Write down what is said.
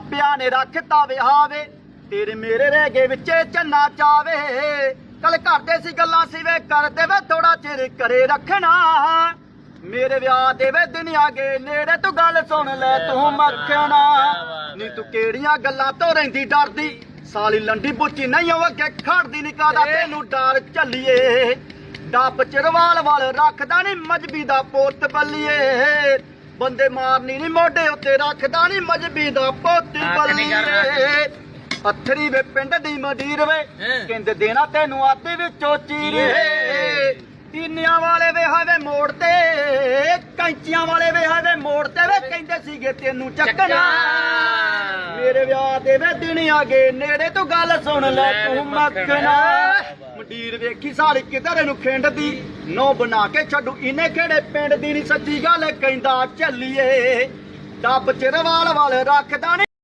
ਮਾਪਿਆਂ ਨੇ ਰੱਖਤਾ ਵਿਹਾਵੇ ਤੇਰੇ ਮੇਰੇ ਰਹਿ ਗਏ ਵਿੱਚੇ ਚੰਨਾ ਚਾਵੇ। ਕੱਲ ਕਰਦੇ ਸੀ ਗੱਲਾਂ ਸੀ ਵੇ ਕਰਦੇ ਵੇ ਥੋੜਾ ਚਿਰ ਕਰੇ ਰੱਖਣਾ। ਮੇਰੇ ਵਿਆਹ ਦੇ ਵੇ ਦਿਨ ਆ ਗਏ ਨੇੜੇ ਤੂੰ ਗੱਲ ਸੁਣ ਲੈ ਤੂੰ ਮੱਖਣਾ। ਨੀ ਤੂੰ ਕਿਹੜੀਆਂ ਗੱਲਾਂ ਤੋਂ ਰਹਿੰਦੀ ਡਰਦੀ? ਸਾਲੀ ਲੰਡੀ ਬੁੱਚੀ ਨਹੀਂ ਉਹ ਅੱਗੇ ਖੜਦੀ ਨੀ ਕਾਦਾ ਤੈਨੂੰ ਡਰ ਚੱਲੀਏ ਡੱਬ ਚਰਵਾਲ ਵਾਲ ਰੱਖਦਾ ਨੀ ਮਜਬੀ ਦਾ ਪੁੱਤ ਬੱਲੀਏ ਬੰਦੇ ਮਾਰਨੀ ਨੀ ਮੋਢੇ ਉੱਤੇ ਰੱਖਦਾ ਨੀ ਮਜਬੀ ਦਾ ਪੁੱਤ। ਬੱਲੀਏ ਅਥਰੀ ਵੇ ਪਿੰਡ ਦੀ ਮਡੀਰ ਵੇ ਹੈਂ। ਕਹਿੰਦੇ ਦੇਣਾ ਤੈਨੂੰ ਆਦੇ ਵਿੱਚੋਂ ਚੀਰੇ। ਤੀਨਿਆਂ ਵਾਲੇ ਵੇ ਹਾਵੇ ਮੋੜ ਤੇ ਕੈਂਚੀਆਂ ਵਾਲੇ ਵੇ ਹਾਵੇ ਮੋੜ ਤੇ ਵੇ ਕਹਿੰਦੇ ਸੀਗੇ ਤੈਨੂੰ ਚੱਕਣਾ। ਮੇਰੇ ਵਿਆਹ ਦੇ ਵੇ ਦਿਨ ਆ ਗਏ ਨੇੜੇ ਤੂੰ ਗੱਲ ਸੁਣ ਲੈ ਤੂੰ ਮੱਖਣਾ। ਮੰਡੀਰ ਵੇਖੀ ਸਾਰੀ ਕਿਧਰ ਨੂੰ ਖਿੰਡਦੀ, ਨੋ ਬਣਾ ਕੇ ਛੱਡੂ। ਇਹਨੇ ਕਿਹੜੇ ਪਿੰਡ ਦੀ ਨਹੀਂ ਸੱਚੀ ਗੱਲ ਕਹਿੰਦਾ, ਚੱਲੀਏ। ਡੱਬ ਚ ਰਵਾਲ ਵਾਲ ਰੱਖਦਾ ਨੀ।